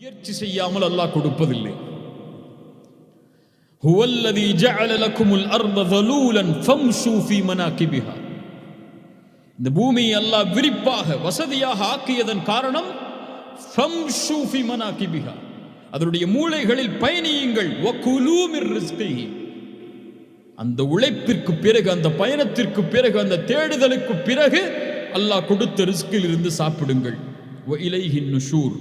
முயற்சி செய்யாமல் அல்லாஹ் கொடுப்பதில்லை. ஹுவல்லதி ஜஅல லக்குமுல் அர்த தலூலன் ஃபம்ஷு ஃபீ மனாகிபிஹா இந்த பூமியை அல்லாஹ் விரிப்பாக வசதியாக ஆக்கியதன் காரணம் ஃபம்ஷு ஃபீ மனாகிபிஹா அதனுடைய மூளைகளில் பயணியுங்கள். வக்குலூமிர் ரிஸ்கிஹி. அந்த உழைப்பிற்கு பிறகு அந்த பயணத்திற்கு பிறகு அந்த தேடுதலுக்கு பிறகு அல்லாஹ் கொடுத்த ரிஸ்கில் இருந்து சாப்பிடுங்கள் இலைஹின் நுஷூர்.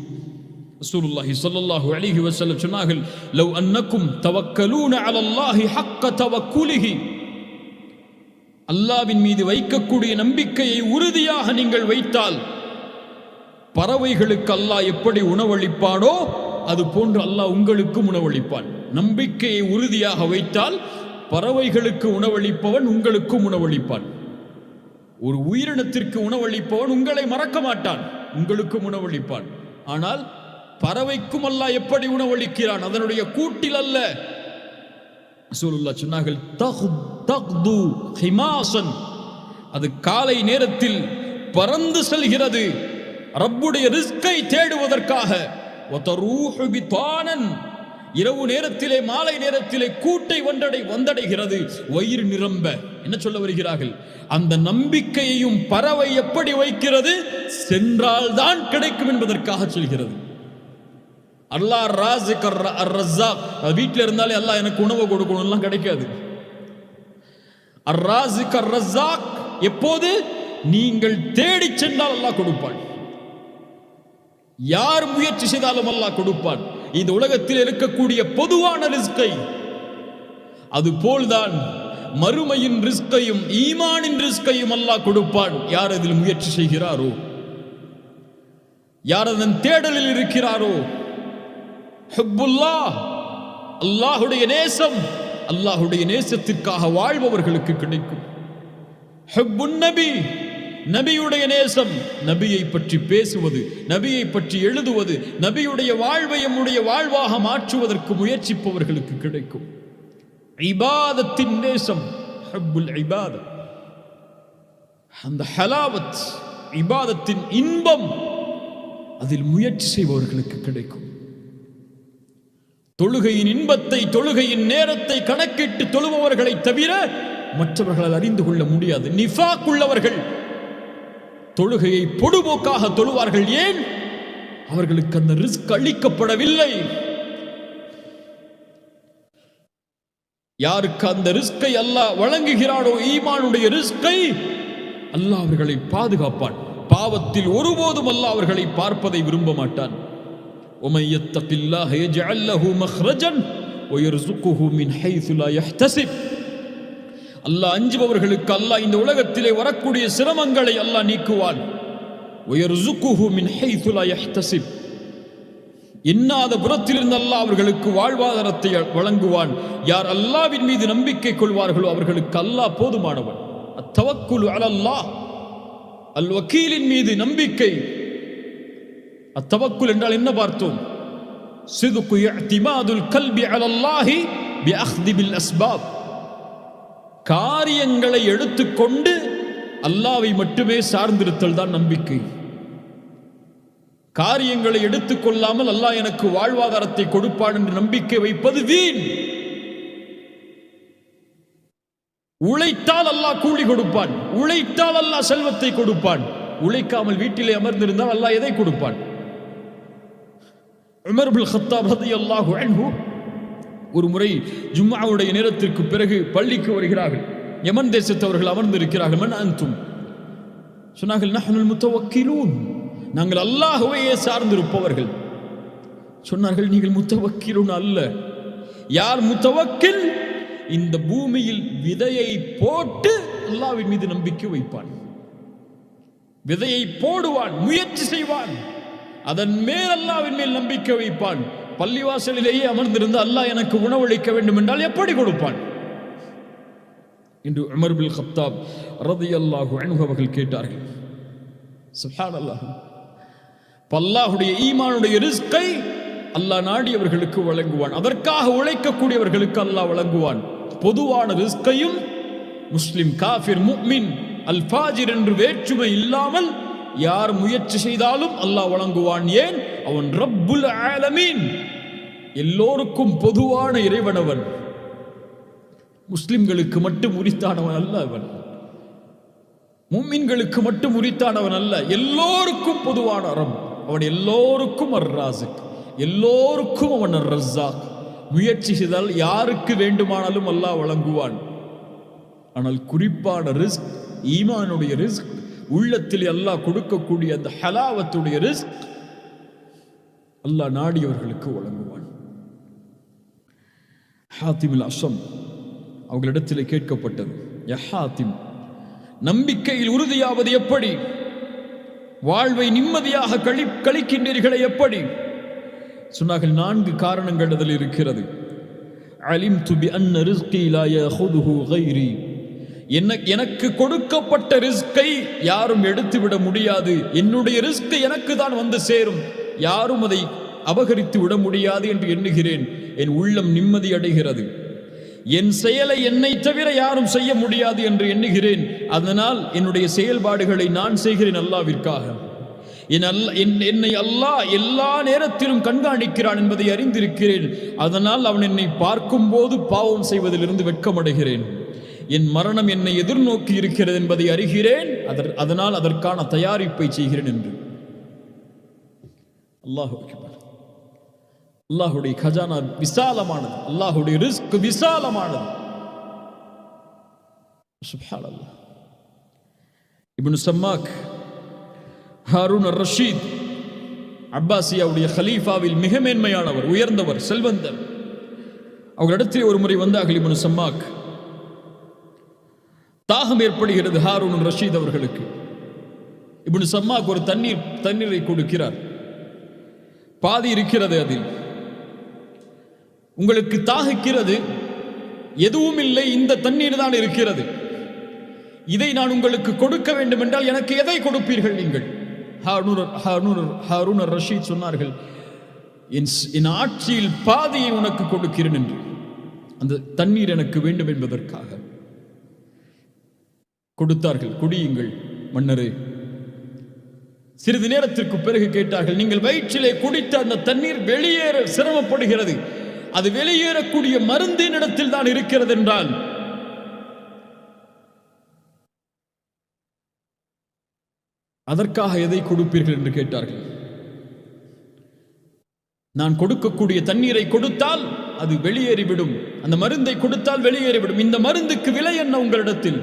ரசூலுல்லாஹி ஸல்லல்லாஹு அலைஹி வஸல்லம் சொன்னார்கள் லவ் அன்னக்கும் தவக்கலூன அலல்லாஹி ஹக்க தவக்குலிஹி. அல்லாவின் மீது வைக்கக்கூடிய நம்பிக்கையை உறுதியாக நீங்கள் வைத்தால் பறவைகளுக்கு அல்லாஹ் எப்படி உணவளிப்பானோ அது போன்று அல்லாஹ் உங்களுக்கும் உணவளிப்பான். நம்பிக்கையை உறுதியாக வைத்தால் பறவைகளுக்கு உணவளிப்பவன் உங்களுக்கும் உணவளிப்பான். ஒரு உயிரினத்திற்கு உணவளிப்பவன் உங்களை மறக்க மாட்டான் உங்களுக்கும் உணவளிப்பான். ஆனால் பறவைக்கும் அல்லா எப்படி உணவளிக்கிறான்? அதனுடைய கூட்டில் அல்ல. ரசூலுல்லாஹ் சொன்னார்கள் ஹிமாசன். அது காலை நேரத்தில் பறந்து செல்கிறது. ரப்புடைய ரிஸ்கை தேடுவதற்காக. இரவு நேரத்திலே மாலை நேரத்திலே கூட்டை வந்தடை வந்தடைகிறது. வயிறு நிரம்ப. என்ன சொல்ல வருகிறார்கள்? அந்த நம்பிக்கையையும் பறவை எப்படி வைக்கிறது? சென்றால்தான் கிடைக்கும் என்பதற்காக சொல்கிறது. அல்லாஹ் ராசிக் அர் ரஸாக் வீட்டில் இருந்தாலே எல்லாம் எனக்கு உணவு கொடுக்கணும்லாம் கிடைக்காது. அர் ராசிக் அர் ரஸாக் எப்போது? நீங்கள் தேடி சென்றால் அல்லாஹ் கொடுப்பான். யார் முயற்சி செய்தாலும் அல்லாஹ் கொடுப்பான். இந்த உலகத்தில் இருக்கக்கூடிய பொதுவான ரிஸ்கை. அது போல்தான் மறுமையின் ரிஸ்கையும் ஈமானின் ரிஸ்கையும் அல்லாஹ் கொடுப்பான். யார் அதில் முயற்சி செய்கிறாரோ? யார் அதன் தேடலில் இருக்கிறாரோ? ஹுப்புல்லா அல்லாஹுடைய நேசம் அல்லாஹுடைய நேசத்திற்காக வாழ்பவர்களுக்கு கிடைக்கும். ஹுப்புன் நபி நபியுடைய நேசம் நபியை பற்றி பேசுவது நபியை பற்றி எழுதுவது நபியுடைய வாழ்வை நம்முடைய வாழ்வாக மாற்றுவதற்கு முயற்சிப்பவர்களுக்கு கிடைக்கும். இபாதத்தின் நேசம் ஹப்புல் இபாதத். அந்த ஹலாவத் இபாதத்தின் இன்பம் அதில் முயற்சி செய்பவர்களுக்கு கிடைக்கும். தொழுகையின் இன்பத்தை தொழுகையின் நேரத்தை கணக்கிட்டு தொழுபவர்களை தவிர மற்றவர்களால் அறிந்து கொள்ள முடியாது. நிஃபாக் உள்ளவர்கள் தொழுகையை பொடுபோக்காக தொழுவார்கள். ஏன்? அவர்களுக்கு அந்த ரிஸ்க் அளிக்கப்படவில்லை. யாருக்கு அந்த ரிஸ்கை அல்லாஹ் வழங்குகிறானோ ஈமானுடைய ரிஸ்கை அல்லாஹ் அவர்களை பாதுகாப்பான். பாவத்தில் ஒருபோதும் அல்லாஹ் அவர்களை பார்ப்பதை விரும்ப மாட்டான். ومن يتق الله يجعل له مخرجا ويرزقه من حيث لا يحتسب அல்லாஹ் அஞ்சுபவர்களுக்கு அல்லாஹ் இந்த உலகத்திலே வரக்கூடிய சிரமங்களை அல்லாஹ் நீக்குவான் ويرزقه من حيث لا يحتسب இன்னாத புறத்திலிருந்து அல்லாஹ் அவர்களுக்கு வாழ்வாதாரத்தை வழங்குவான் யார் அல்லாவின் மீது நம்பிக்கை கொள்வார்களோ அவர்களுக்கு அல்லாஹ் போதுமானவன் அத்தவக்குல் அலல்லாஹ் அல் வக்கீலின் மீது நம்பிக்கை அத்தவக்குல் என்றால் என்ன பார்த்தோம்? சிதுக்கு இஅ்திமாதுல் கல்பி அலல்லாஹி பிஅக்தி பில் அஸ்பாப். காரியங்களை எடுத்துக்கொண்டு அல்லாவை மட்டுமே சார்ந்திருத்தல் தான் நம்பிக்கை. காரியங்களை எடுத்துக்கொள்ளாமல் அல்லாஹ் எனக்கு வாழ்வாதாரத்தை கொடுப்பான் என்று நம்பிக்கை வைப்பது வீண். உழைத்தால் அல்லாஹ் கூலி கொடுப்பான். உழைத்தால் அல்லாஹ் செல்வத்தை கொடுப்பான். உழைக்காமல் வீட்டிலே அமர்ந்திருந்தால் அல்லாஹ் எதை கொடுப்பான்? உமர்புல் ஹத்தாப் ரலியல்லாஹு அன்ஹு ஒரு முறை ஜும்மாவுடைய நேரத்திற்கு பிறகு பள்ளிக்கு வருகிறார்கள். யமன் தேசத்தவர்கள் அமர்ந்திருக்கிறார்கள். மன் அன்தும்? சொன்னார்கள் நஹனுல் முத்தவக்கிலூன். நாங்கள் அல்லாஹுவையே சார்ந்திருப்பவர்கள். சொன்னார்கள் நீங்கள் முத்தவக்கிலூன் அல்ல. யார் முத்தவக்கில்? இந்த பூமியில் விதையை போட்டு அல்லாவின் மீது நம்பிக்கை வைப்பான். விதையை போடுவான் முயற்சி செய்வான். அதன் மேல் அல்லாவின் மேல் நம்பிக்கை வைப்பான். பள்ளிவாசலிலேயே அமர்ந்திருந்து அல்லாஹ் எனக்கு உணவளிக்க வேண்டும் என்றால் எப்படி கொடுப்பான்? என்று உமர் பில் ஹப்தாப் ரதி அல்லாஹு அவர்கள் கேட்டார்கள். சுப்ஹானல்லாஹ் பல்லாஹுடைய ஈமானுடைய ரிஸ்கை அல்லாஹ் நாடியவர்களுக்கு வழங்குவான். அதற்காக உழைக்கக்கூடியவர்களுக்கு அல்லாஹ் வழங்குவான். பொதுவான ரிஸ்கையும் முஸ்லிம் காஃபிர் முக்மின் அல் ஃபாஜிர் என்று வேற்றுமை இல்லாமல் யார் முயற்சி செய்தாலும் அல்லாஹ் வழங்குவான் ஏன்? அவன் ரப்புல் ஆலமீன். எல்லோருக்கும் பொதுவான இறைவனவன். முஸ்லிம்களுக்கு மட்டும் உரித்தானவன் அல்ல அவன். மும்மின்களுக்கு மட்டும் உரித்தானவன் அல்ல. எல்லோருக்கும் பொதுவான அறம் அவன் எல்லோருக்கும் அர்ராசுக். எல்லோருக்கும் அவன் அர் முயற்சி செய்தால் யாருக்கு வேண்டுமானாலும் அல்லாஹ் வழங்குவான். ஆனால் குறிப்பான ரிஸ்க் ஈமானுடைய ரிஸ்க் உள்ளத்தில் அல்லாஹ் கொடுக்கக்கூடிய அந்த ஹலாவத்துடைய ரிஸ்க் அல்லாஹ் நாடியவர்களுக்கு வழங்குவான். ஹாத்திமில் அசம் அவர்களிடத்தில் கேட்கப்பட்டது யா ஹாத்திம் நம்பிக்கையில் உறுதியாவது எப்படி? வாழ்வை நிம்மதியாக கழி கழிக்கின்றீர்களே எப்படி? சொன்னார்கள் நான்கு காரணங்கள் அதில் இருக்கிறது. அலிம் துபி அன்ன ரிஸ்கி லா கைரி. என்ன எனக்கு கொடுக்கப்பட்ட ரிஸ்கை யாரும் எடுத்துவிட முடியாது. என்னுடைய ரிஸ்க் எனக்கு தான் வந்து சேரும். யாரும் அதை அபகரித்து விட முடியாது என்று எண்ணுகிறேன். என் உள்ளம் நிம்மதி அடைகிறது. என் செயலை என்னை தவிர யாரும் செய்ய முடியாது என்று எண்ணுகிறேன். அதனால் என்னுடைய செயல்பாடுகளை நான் செய்கிறேன் அல்லாவிற்காக. என் அல்ல என்- என்னை அல்லாஹ் எல்லா நேரத்திலும் கண்காணிக்கிறான் என்பதை அறிந்திருக்கிறேன். அதனால் அவன் என்னை பார்க்கும்போது பாவம் செய்வதிலிருந்து வெட்கமடைகிறேன். என் மரணம் என்னை எதிர்நோக்கி இருக்கிறது என்பதை அறிகிறேன். அதற் அதனால் அதற்கான தயாரிப்பை செய்கிறேன் என்று. அல்லாஹ் அல்லாஹுடைய கஜானா விசாலமானது. அல்லாஹுடைய ரிஸ்க் விசாலமானது. இப்னு சம்மாக் ஹாரூன் அர் ரஷீத் அப்பாசியாவுடைய ஹலீஃபாவில் மிக மேன்மையானவர் உயர்ந்தவர் செல்வந்தர். அவர்களிடத்தில் ஒரு முறை வந்தார்கள் இப்னு சம்மாக். தாகம் ஏற்படுகிறது ஹாரூன் ரஷீத் அவர்களுக்கு. இப்படி சம்மாக்கு ஒரு தண்ணீர் தண்ணீரை கொடுக்கிறார். பாதி இருக்கிறது அதில். உங்களுக்கு தாகிக்கிறது எதுவும் இல்லை இந்த தண்ணீர் தான் இருக்கிறது. இதை நான் உங்களுக்கு கொடுக்க வேண்டும் என்றால் எனக்கு எதை கொடுப்பீர்கள் நீங்கள்? ஹாரூன் ஹாரூன் ஹாரூனர் ரஷீத் சொன்னார்கள் என் என் ஆட்சியில் பாதியை உனக்கு கொடுக்கிறேன் என்று. அந்த தண்ணீர் எனக்கு வேண்டும் என்பதற்காக. கொடுத்தார்கள். குடியுங்கள் மன்னரே. சிறிது நேரத்திற்கு பிறகு கேட்டார்கள் நீங்கள் வயிற்றிலே குடித்த அந்த தண்ணீர் வெளியேற சிரமப்படுகிறது. அது வெளியேறக்கூடிய மருந்தின் இடத்தில் தான் இருக்கிறது என்றால் அதற்காக எதை கொடுப்பீர்கள்? என்று கேட்டார்கள். நான் கொடுக்கக்கூடிய தண்ணீரை கொடுத்தால் அது வெளியேறிவிடும். அந்த மருந்தை கொடுத்தால் வெளியேறிவிடும். இந்த மருந்துக்கு விலை என்ன உங்களிடத்தில்?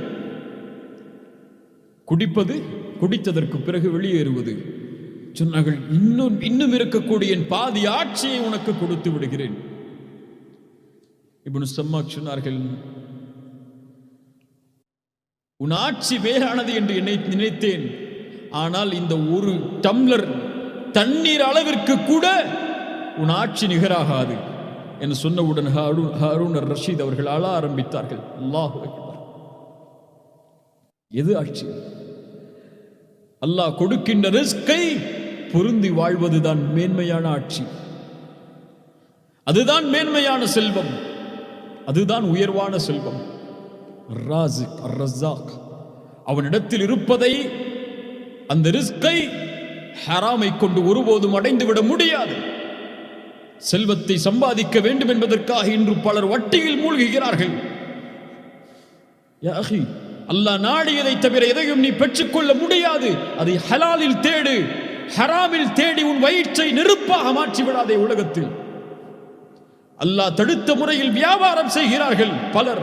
குடிப்பது குடித்ததற்கு பிறகு வெளியேறுவது. சொன்னார்கள் இன்னும் இன்னும் இருக்கக்கூடிய என் பாதி ஆட்சியை உனக்கு கொடுத்து விடுகிறேன். இப்னு சம்மாக் சொன்னார்கள் உன் ஆட்சி வேறானது என்று என்னை நினைத்தேன். ஆனால் இந்த ஒரு டம்ளர் தண்ணீர் அளவிற்கு கூட உன் ஆட்சி நிகராகாது. என்று சொன்னவுடன் ஹாரூன் ஹாரூன் ரஷீத் அவர்கள் அழ ஆரம்பித்தார்கள். அல்லாஹ் எது ஆட்சி அல்லாஹ் கொடுக்கின்ற ரிஸ்கை பொருந்தி வாழ்வதுதான் மேன்மையான ஆட்சி. அதுதான் மேன்மையான செல்வம். அதுதான் உயர்வான செல்வம். அவனிடத்தில் இருப்பதை அந்த ரிஸ்கை ஹராமை கொண்டு ஒருபோதும் அடைந்து விட முடியாது. செல்வத்தை சம்பாதிக்க வேண்டும் என்பதற்காக இன்று பலர் வட்டியில் மூழ்குகிறார்கள். அல்லாஹ் நாடியதை தவிர எதையும் நீ பெற்றுக்கொள்ள முடியாது. அதை ஹலாலில் தேடு. ஹராமில் தேடி உன் வயிற்றை நெருப்பாக மாற்றி விடாதே உலகத்தில். அல்லாஹ் தடுத்த முறையில் வியாபாரம் செய்கிறார்கள் பலர்.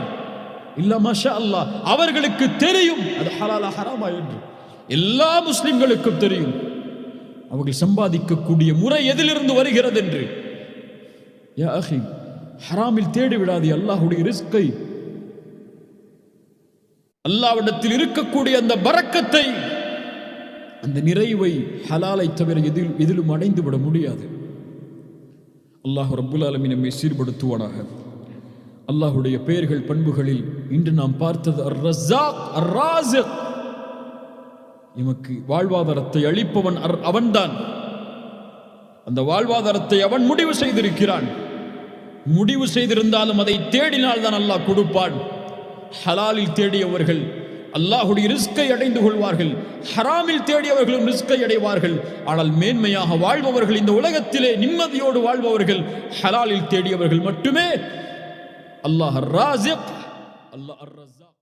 இல்ல மஷா அல்லாஹ் அவர்களுக்கு தெரியும். அது ஹலாலா ஹராமா என்று. எல்லா முஸ்லிம்களுக்கும் தெரியும். அவர்கள் சம்பாதிக்கக்கூடிய முறை எதிலிருந்து வருகிறது என்று ஹராமில் தேடி விடாதே அல்லாஹுடைய ரிஸ்கை அல்லாவிடத்தில் இருக்கக்கூடிய அந்த பறக்கத்தை அந்த நிறைவை ஹலாலை தவிர எதில் எதிலும் அடைந்து விட முடியாது. அல்லாஹ் ரபுல் ஆலமி நம்மை சீர்படுத்துவானாக. அல்லாஹுடைய பெயர்கள் பண்புகளில் இன்று நாம் பார்த்தது அர் ரஸாக் அர் ராசிக் எமக்கு வாழ்வாதாரத்தை அளிப்பவன் அர் அவன்தான். அந்த வாழ்வாதாரத்தை அவன் முடிவு செய்திருக்கிறான். முடிவு செய்திருந்தாலும் அதை தேடினால் தான் அல்லாஹ் கொடுப்பான். ஹலாலில் தேடியவர்கள் அல்லாஹுடைய ரிஸ்கை அடைந்து கொள்வார்கள் ஹராமில் தேடியவர்களும் ரிஸ்கை அடைவார்கள். ஆனால் மேன்மையாக வாழ்பவர்கள் இந்த உலகத்திலே நிம்மதியோடு வாழ்பவர்கள் ஹலாலில் தேடியவர்கள் மட்டுமே. அல்லாஹ் அல்லாஹ்